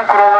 hijyen kurallarına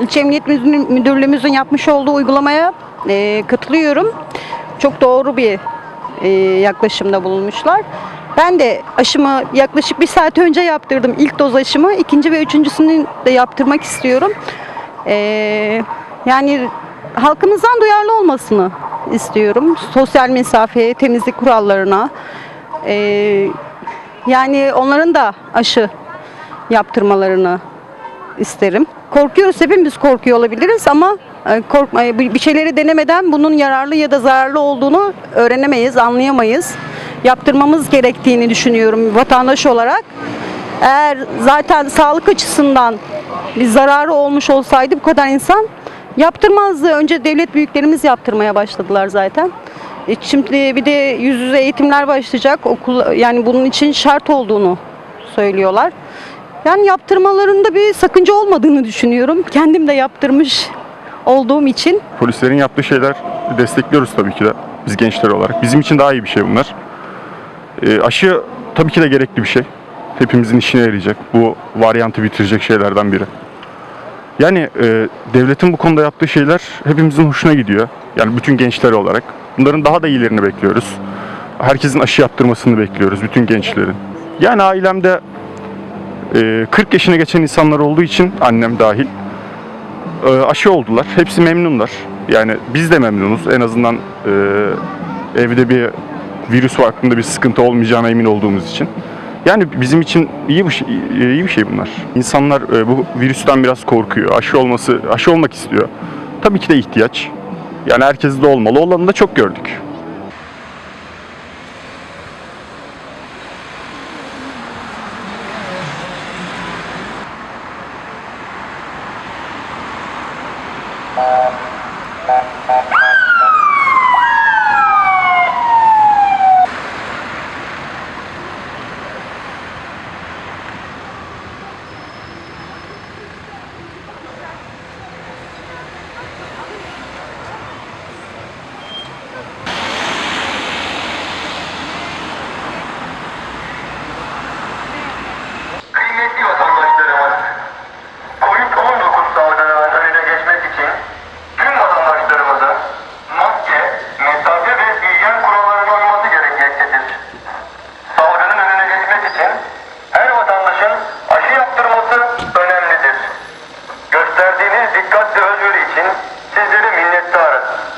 İlçe Emniyet Müdür- Müdürlüğümüzün yapmış olduğu uygulamaya e, katılıyorum. Çok doğru bir e, yaklaşımda bulunmuşlar. Ben de aşımı yaklaşık bir saat önce yaptırdım. İlk doz aşımı. ikinci ve üçüncüsünü de yaptırmak istiyorum. E, yani halkımızdan duyarlı olmasını istiyorum. Sosyal mesafeye, temizlik kurallarına. E, yani onların da aşı yaptırmalarını isterim. Korkuyoruz hepimiz korkuyor olabiliriz ama e, korkma e, bir şeyleri denemeden bunun yararlı ya da zararlı olduğunu öğrenemeyiz, anlayamayız. Yaptırmamız gerektiğini düşünüyorum vatandaş olarak. Eğer zaten sağlık açısından bir zararı olmuş olsaydı bu kadar insan yaptırmazdı. Önce devlet büyüklerimiz yaptırmaya başladılar zaten. E, Şimdi bir de yüz yüze eğitimler başlayacak. Okul yani bunun için şart olduğunu söylüyorlar. Yani yaptırmalarında bir sakınca olmadığını düşünüyorum. Kendim de yaptırmış olduğum için. Polislerin yaptığı şeyler destekliyoruz tabii ki de biz gençler olarak. Bizim için daha iyi bir şey bunlar. Ee, aşı tabii ki de gerekli bir şey. Hepimizin işine yarayacak. Bu varyantı bitirecek şeylerden biri. Yani e, devletin bu konuda yaptığı şeyler hepimizin hoşuna gidiyor. Yani bütün gençler olarak. Bunların daha da iyilerini bekliyoruz. Herkesin aşı yaptırmasını bekliyoruz, bütün gençlerin. Yani ailemde e, 40 yaşına geçen insanlar olduğu için annem dahil e, aşı oldular. Hepsi memnunlar. Yani biz de memnunuz. En azından e, evde bir virüs hakkında bir sıkıntı olmayacağına emin olduğumuz için. Yani bizim için iyi bir şey, iyi bir şey bunlar. İnsanlar e, bu virüsten biraz korkuyor. Aşı olması, aşı olmak istiyor. Tabii ki de ihtiyaç. Yani herkes de olmalı. Olanı da çok gördük. Ah!